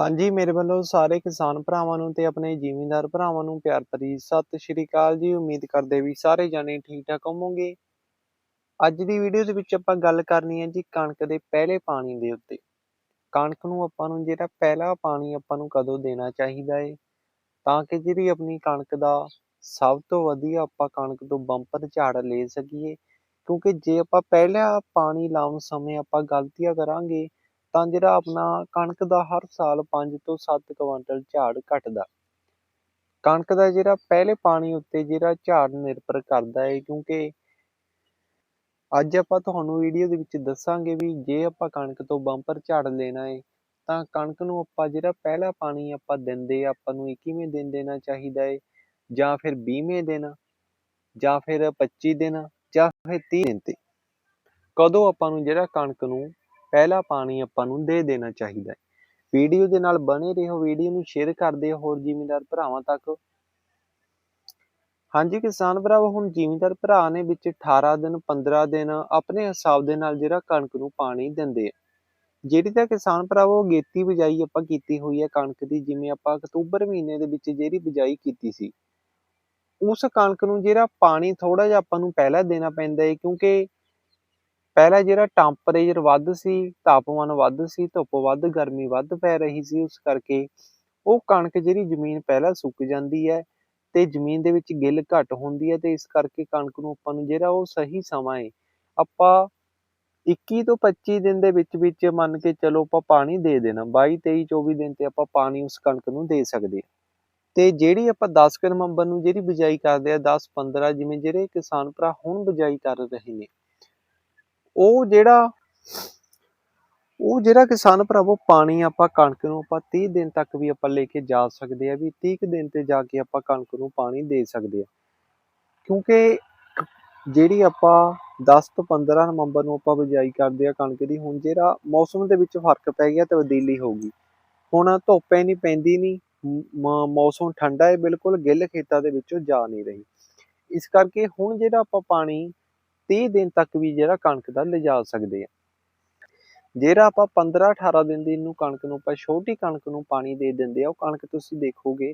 ਹਾਂਜੀ, ਮੇਰੇ ਵੱਲੋਂ ਸਾਰੇ ਕਿਸਾਨ ਭਰਾਵਾਂ ਨੂੰ ਤੇ ਆਪਣੇ ਜ਼ਿਮੀਂਦਾਰ ਭਰਾਵਾਂ ਨੂੰ ਪਿਆਰ ਭਰੀ ਸਤਿ ਸ਼੍ਰੀ ਅਕਾਲ ਜੀ। ਉਮੀਦ ਕਰਦੇ ਵੀ ਸਾਰੇ ਜਾਣੇ ਠੀਕ ਠਾਕ ਹੋਵੋਗੇ। ਅੱਜ ਦੀ ਵੀਡੀਓ ਦੇ ਵਿੱਚ ਆਪਾਂ ਗੱਲ ਕਰਨੀ ਹੈ ਜੀ ਕਣਕ ਦੇ ਪਹਿਲੇ ਪਾਣੀ ਦੇ ਉੱਤੇ। ਕਣਕ ਨੂੰ ਆਪਾਂ ਨੂੰ ਜਿਹੜਾ ਪਹਿਲਾ ਪਾਣੀ ਆਪਾਂ ਨੂੰ ਕਦੋਂ ਦੇਣਾ ਚਾਹੀਦਾ ਹੈ ਤਾਂ ਕਿ ਜਿਹੜੀ ਆਪਣੀ ਕਣਕ ਦਾ ਸਭ ਤੋਂ ਵਧੀਆ ਆਪਾਂ ਕਣਕ ਤੋਂ ਬੰਪਰ ਝਾੜ ਲੈ ਸਕੀਏ। ਕਿਉਂਕਿ ਜੇ ਆਪਾਂ ਪਹਿਲਾ ਪਾਣੀ ਲਾਉਣ ਸਮੇਂ ਆਪਾਂ ਗਲਤੀਆਂ ਕਰਾਂਗੇ ਤਾਂ ਜਿਹੜਾ ਆਪਣਾ ਕਣਕ ਦਾ ਹਰ ਸਾਲ 5 ਤੋਂ 7 ਕੁਇੰਟਲ ਝਾੜ ਘਟਦਾ। ਕਣਕ ਦਾ ਜਿਹੜਾ ਪਹਿਲੇ ਪਾਣੀ ਉੱਤੇ ਜਿਹੜਾ ਝਾੜ ਨਿਰਭਰ ਕਰਦਾ ਹੈ ਕਿਉਂਕਿ ਅੱਜ ਆਪਾਂ ਤੁਹਾਨੂੰ ਵੀਡੀਓ ਦੇ ਵਿੱਚ ਦੱਸਾਂਗੇ ਵੀ ਜੇ ਆਪਾਂ ਕਣਕ ਤੋਂ ਬੰਪਰ ਝਾੜ ਲੈਣਾ ਹੈ ਤਾਂ ਕਣਕ ਨੂੰ ਆਪਾਂ ਜਿਹੜਾ ਪਹਿਲਾ ਪਾਣੀ ਆਪਾਂ ਦਿੰਦੇ ਆਪਾਂ ਨੂੰ 21ਵੇਂ ਦਿਨ ਦੇਣਾ ਚਾਹੀਦਾ ਹੈ ਜਾਂ ਫਿਰ 20ਵੇਂ ਦਿਨ, ਜਾਂ ਫਿਰ 25 ਦਿਨ, ਜਾਂ ਫਿਰ 30 ਦਿਨ ਤੇ। ਕਦੋਂ ਆਪਾਂ ਨੂੰ ਜਿਹੜਾ ਕਣਕ ਨੂੰ ਪਹਿਲਾ ਪਾਣੀ ਆਪਾਂ ਨੂੰ ਦੇ ਦੇਣਾ ਚਾਹੀਦਾ ਹੈ। ਵੀਡੀਓ ਦੇ ਨਾਲ ਬਣੇ ਰਹੋ ਵੀਡੀਓ ਨੂੰ ਸ਼ੇਅਰ ਕਰਦੇ ਹੋਰ ਜ਼ਿਮੀਂਦਾਰ ਭਰਾਵਾਂ ਤੱਕ। ਹਾਂਜੀ ਕਿਸਾਨ ਭਰਾਵੋ, ਹੁਣ ਜ਼ਿਮੀਂਦਾਰ ਭਰਾ ਨੇ ਵਿੱਚ 18 ਦਿਨ 15 ਦਿਨ ਆਪਣੇ ਹਿਸਾਬ ਦੇ ਨਾਲ ਜਿਹੜਾ ਕਣਕ ਨੂੰ ਪਾਣੀ ਦਿੰਦੇ ਆ। ਜਿਹੜੀ ਤਾਂ ਕਿਸਾਨ ਭਰਾਵੋ ਗੇਤੀ ਬਿਜਾਈ ਆਪਾਂ ਕੀਤੀ ਹੋਈ ਹੈ ਕਣਕ ਦੀ, ਜਿਵੇਂ ਆਪਾਂ ਅਕਤੂਬਰ ਮਹੀਨੇ ਦੇ ਵਿੱਚ ਜਿਹੜੀ ਬਿਜਾਈ ਕੀਤੀ ਸੀ। ਉਸ ਕਣਕ ਨੂੰ ਜਿਹੜਾ ਪਾਣੀ ਥੋੜਾ ਜਿਹਾ ਆਪਾਂ ਨੂੰ ਪਹਿਲਾਂ ਦੇਣਾ ਪੈਂਦਾ ਹੈ, ਕਿਉਂਕਿ ਪਹਿਲਾਂ ਜਿਹੜਾ ਟੈਂਪਰੇਚਰ ਵੱਧ ਸੀ, ਤਾਪਮਾਨ ਵੱਧ ਸੀ, ਧੁੱਪ ਵੱਧ, ਗਰਮੀ ਵੱਧ ਪੈ ਰਹੀ ਸੀ, ਉਸ ਕਰਕੇ ਉਹ ਕਣਕ ਜਿਹੜੀ ਜ਼ਮੀਨ ਪਹਿਲਾਂ ਸੁੱਕ ਜਾਂਦੀ ਹੈ ਤੇ ਜ਼ਮੀਨ ਦੇ ਵਿੱਚ ਗਿੱਲ ਘੱਟ ਹੁੰਦੀ ਹੈ ਤੇ ਇਸ ਕਰਕੇ ਕਣਕ ਨੂੰ ਆਪਾਂ ਨੂੰ ਜਿਹੜਾ ਉਹ ਸਹੀ ਸਮਾਂ ਹੈ। ਆਪਾਂ 21 ਤੋਂ 25 ਦਿਨ ਦੇ ਵਿੱਚ ਵਿੱਚ ਮੰਨ ਕੇ ਚਲੋ ਆਪਾਂ ਪਾਣੀ ਦੇ ਦੇਣਾ 22 23 24 ਦਿਨ ਤੇ ਆਪਾਂ ਪਾਣੀ ਉਸ ਕਣਕ ਨੂੰ ਦੇ ਸਕਦੇ ਹਾਂ। ਤੇ ਜਿਹੜੀ ਆਪਾਂ 10 ਕੁ ਨਵੰਬਰ ਨੂੰ ਜਿਹੜੀ ਬਿਜਾਈ ਕਰਦੇ ਆ 10 15 ਜਿਵੇਂ ਜਿਹੜੇ ਕਿਸਾਨ ਭਰਾ ਹੁਣ ਬਿਜਾਈ ਕਰ ਰਹੇ ਨੇ ਉਹ ਜਿਹੜਾ ਉਹ ਜਿਹੜਾ ਕਿਸਾਨ ਭਰਾਵੋ ਪਾਣੀ ਆਪਾਂ ਕਣਕ ਨੂੰ ਆਪਾਂ 30 ਦਿਨ ਤੱਕ ਵੀ ਆਪਾਂ ਲੈ ਕੇ ਜਾ ਸਕਦੇ ਆ, ਵੀ 30 ਕੁ ਦਿਨ ਤੇ ਜਾ ਕੇ ਆਪਾਂ ਕਣਕ ਨੂੰ ਪਾਣੀ ਦੇ ਸਕਦੇ ਆ। ਕਿਉਂਕਿ ਜਿਹੜੀ ਆਪਾਂ 10 ਤੋਂ 15 ਨਵੰਬਰ ਨੂੰ ਆਪਾਂ ਬਿਜਾਈ ਕਰਦੇ ਆ ਕਣਕ ਦੀ, ਹੁਣ ਜਿਹੜਾ ਮੌਸਮ ਦੇ ਵਿੱਚ ਫ਼ਰਕ ਪੈ ਗਿਆ ਤਬਦੀਲੀ ਹੋ ਗਈ। ਹੁਣ ਧੁੱਪ ਨਹੀਂ ਪੈਂਦੀ ਨਹੀਂ ਮੌਸਮ ਠੰਡਾ ਹੈ ਬਿਲਕੁਲ, ਗਿੱਲ ਖੇਤਾਂ ਦੇ ਵਿੱਚੋਂ ਜਾ ਨਹੀਂ ਰਹੀ। ਇਸ ਕਰਕੇ ਹੁਣ ਜਿਹੜਾ ਆਪਾਂ ਪਾਣੀ 30 ਦਿਨ ਤੱਕ ਵੀ ਜਿਹੜਾ ਕਣਕ ਦਾ ਲਿਜਾ ਸਕਦੇ ਆ। ਜਿਹੜਾ ਆਪਾਂ 15 18 ਦਿਨ ਦੀ ਨੂੰ ਕਣਕ ਨੂੰ ਆਪਾਂ ਛੋਟੀ ਕਣਕ ਨੂੰ ਪਾਣੀ ਦੇ ਦਿੰਦੇ ਆ, ਉਹ ਕਣਕ ਤੁਸੀਂ ਦੇਖੋਗੇ,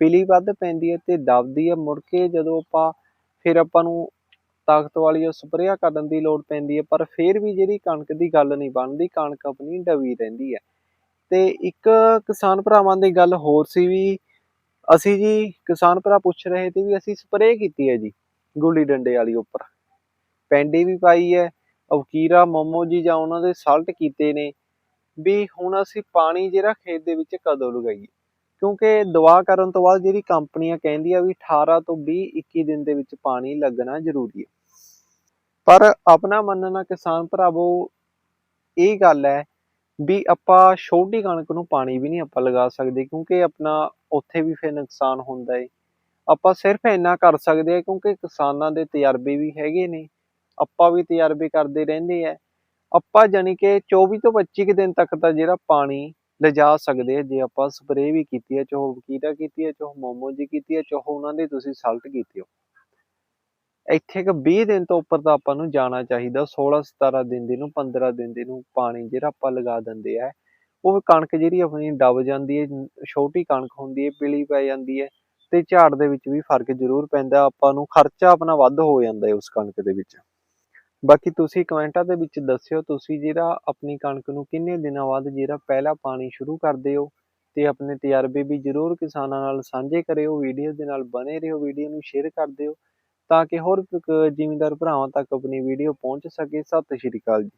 ਪੀਲੀ ਵੱਧ ਪੈਂਦੀ ਹੈ ਤੇ ਦਬਦੀ ਹੈ ਮੁੜ ਕੇ ਜਦੋਂ ਆਪਾਂ ਫਿਰ ਆਪਾਂ ਨੂੰ ਤਾਕਤ ਵਾਲੀ ਉਹ ਸਪਰੇਅ ਕਰਨ ਦੀ ਲੋੜ ਪੈਂਦੀ ਹੈ ਪਰ ਫਿਰ ਵੀ ਜਿਹੜੀ ਕਣਕ ਦੀ ਗੱਲ ਨਹੀਂ ਬਣਦੀ, ਕਣਕ ਆਪਣੀ ਡਵੀ ਰਹਿੰਦੀ ਹੈ ਤੇ ਇੱਕ ਕਿਸਾਨ ਭਰਾਵਾਂ ਦੀ ਗੱਲ ਹੋਰ ਸੀ ਵੀ ਅਸੀਂ ਜੀ ਕਿਸਾਨ ਭਰਾ ਪੁੱਛ ਰਹੇ ਤੇ ਵੀ ਅਸੀਂ ਸਪਰੇਅ ਕੀਤੀ ਹੈ ਜੀ, ਗੁੱਲੀ ਡੰਡੇ ਵਾਲੀ ਉੱਪਰ। ਪੈਂਡੀ ਵੀ ਪਾਈ ਹੈ। ਅਵਕੀਰਾ, ਮੋਮੋ ਜੀ ਜਾਂ ਉਹਨਾਂ ਦੇ ਸਲਟ ਕੀਤੇ ਨੇ। ਵੀ ਹੁਣ ਅਸੀਂ ਪਾਣੀ ਜਿਹੜਾ ਖੇਤ ਦੇ ਵਿੱਚ ਕਦੋਂ ਲਗਾਈਏ? ਕਿਉਂਕਿ ਦਵਾ ਕਰਨ ਤੋਂ ਬਾਅਦ ਜਿਹੜੀ ਕੰਪਨੀਆਂ ਕਹਿੰਦੀਆਂ ਵੀ 18 ਤੋਂ 20 21 ਦਿਨ ਦੇ ਵਿੱਚ ਪਾਣੀ ਲੱਗਣਾ ਜ਼ਰੂਰੀ ਹੈ। ਪਰ ਆਪਣਾ ਮੰਨਣਾ ਕਿਸਾਨ ਭਰਾਵੋ, ਇਹ ਗੱਲ ਹੈ ਵੀ ਆਪਾਂ ਛੋਟੀ ਕਣਕ ਨੂੰ ਪਾਣੀ ਵੀ ਨਹੀਂ ਆਪਾਂ ਲਗਾ ਸਕਦੇ ਕਿਉਂਕਿ ਆਪਣਾ ਉੱਥੇ ਵੀ ਫਿਰ ਨੁਕਸਾਨ ਹੁੰਦਾ ਹੈ। ਆਪਾਂ ਸਿਰਫ ਇੰਨਾ ਕਰ ਸਕਦੇ ਹਾਂ ਕਿਉਂਕਿ ਕਿਸਾਨਾਂ ਦੇ ਤਜਰਬੇ ਵੀ ਹੈਗੇ ਨੇ। ਆਪਾਂ ਵੀ ਤਜਰਬੇ ਕਰਦੇ ਰਹਿੰਦੇ ਆ। ਆਪਾਂ ਜਾਨੀ ਕਿ 24 ਤੋਂ 25 ਕੁ ਦਿਨ ਤੱਕ ਦਾ ਜਿਹੜਾ ਪਾਣੀ ਲਿਜਾ ਸਕਦੇ ਆ, ਜੇ ਆਪਾਂ ਸਪਰੇਅ ਵੀ ਕੀਤੀ ਹੈ ਚਾਹੇ ਵਕੀਰਾ ਕੀਤੀ ਹੈ ਚਾਹੇ ਮੋਮੋ ਜੀ ਕੀਤੀ ਹੈ ਚਾਹੇ ਉਹਨਾਂ ਦੇ ਤੁਸੀਂ ਸਲਟ ਕੀਤੀ ਹੋ ਇੱਥੇ ਕਿ 20 ਦਿਨ ਤੋਂ ਉੱਪਰ ਤਾਂ ਆਪਾਂ ਨੂੰ ਜਾਣਾ ਚਾਹੀਦਾ 16 17 ਦਿਨ ਦੀ ਨੂੰ 15 ਦਿਨ ਦੀ ਨੂੰ ਪਾਣੀ ਜਿਹੜਾ ਆਪਾਂ ਲਗਾ ਦਿੰਦੇ ਆ। ਉਹ ਕਣਕ ਜਿਹੜੀ ਆਪਣੀ ਡੱਬ ਜਾਂਦੀ ਹੈ ਛੋਟੀ ਕਣਕ ਹੁੰਦੀ ਹੈ ਪੀਲੀ ਪੈ ਜਾਂਦੀ ਹੈ ਤੇ ਝਾੜ ਦੇ ਵਿੱਚ ਵੀ ਫ਼ਰਕ ਜ਼ਰੂਰ ਪੈਂਦਾ, ਆਪਾਂ ਨੂੰ ਖਰਚਾ ਆਪਣਾ ਵੱਧ ਹੋ ਜਾਂਦਾ ਹੈ ਉਸ ਕਣਕ ਦੇ ਵਿੱਚ। ਬਾਕੀ ਤੁਸੀਂ ਕਮੈਂਟਾਂ ਦੇ ਵਿੱਚ ਦੱਸਿਓ, ਤੁਸੀਂ ਜਿਹੜਾ ਆਪਣੀ ਕਣਕ ਨੂੰ ਕਿੰਨੇ ਦਿਨਾਂ ਬਾਅਦ ਜਿਹੜਾ ਪਹਿਲਾ ਪਾਣੀ ਸ਼ੁਰੂ ਕਰਦੇ ਹੋ ਤੇ ਆਪਣੇ ਤਜਰਬੇ ਵੀ ਜ਼ਰੂਰ ਕਿਸਾਨਾਂ ਨਾਲ ਸਾਂਝੇ ਕਰਿਓ, ਵੀਡੀਓ ਦੇ ਨਾਲ ਬਣੇ ਰਹੋ, ਵੀਡੀਓ ਨੂੰ ਸ਼ੇਅਰ ਕਰ ਦਿਓ ਤਾਂ ਕਿ ਹੋਰ ਜ਼ਿਮੀਂਦਾਰ ਭਰਾਵਾਂ ਤੱਕ ਆਪਣੀ ਵੀਡੀਓ ਪਹੁੰਚ ਸਕੇ। ਸਤਿ ਸ਼੍ਰੀ ਅਕਾਲ ਜੀ।